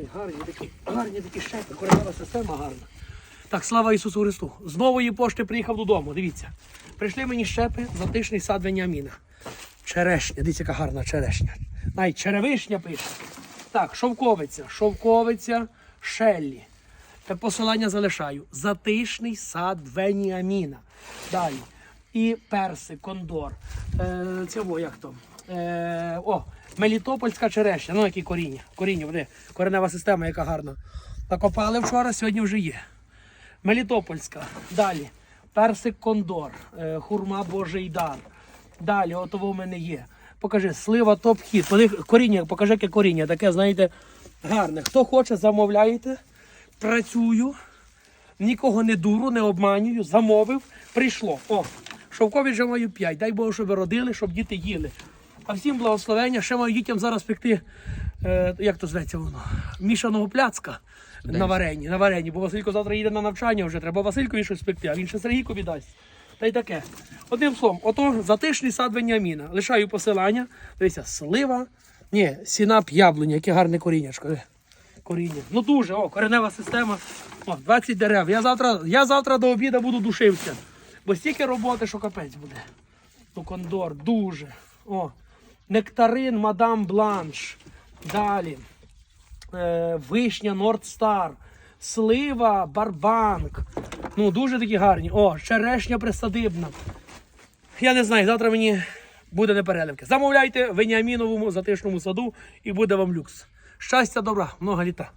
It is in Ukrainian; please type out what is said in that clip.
Ой, гарні такі, гарні такі щепи, коренева система гарна. Так, слава Ісусу Христу. З нової пошти приїхав додому. Дивіться. Прийшли мені щепи затишний сад Веніаміна. Черешня, дивіться, яка гарна черешня. Навіть черевишня пише. Так, шовковиця, шовковиця, шеллі. Те посилання залишаю. Затишний сад Веніаміна. Далі. І персик, кондор. Е, цього, як то? Е, о, Мелітопольська черешня. Ну, які коріння. Коріння, вони, коренева система, яка гарна. Накопали вчора, сьогодні вже є. Мелітопольська. Далі. Персик кондор, е, хурма Божий дар. Далі, отого в мене є. Покажи, слива топ-хіт. Коріння, покажи, яке коріння, таке, знаєте, гарне. Хто хоче, замовляєте. Працюю, нікого не дуру, не обманюю, замовив, прийшло. О, шовкові вже маю 5. Дай Боже, щоб ви родили, щоб діти їли. А всім благословення, ще маю дітям зараз пекти, е, як то зветься воно, мішаного пляцка на варені, на варені, бо Василько завтра їде на навчання вже, треба Василькові щось пекти, а він ще Сергійкові дасть. Та й таке. Одним словом, ото затишний сад Веніаміна. Лишаю посилання. Дивіться, слива. Ні, сінап яблуня, яке гарне коріннячко. Коріння. Ну дуже, о, коренева система. О, 20 дерев. Я завтра, я завтра до обіду буду душився. Бо стільки роботи, що капець буде. Ну, кондор, дуже. О, нектарин, мадам Бланш. Далі. Е, вишня Нордстар, слива, барбанк. Ну, дуже такі гарні. О, черешня присадибна. Я не знаю, завтра мені буде непереливки. Замовляйте в Веніаміновому затишному саду і буде вам люкс. Щастя, добра, много літа.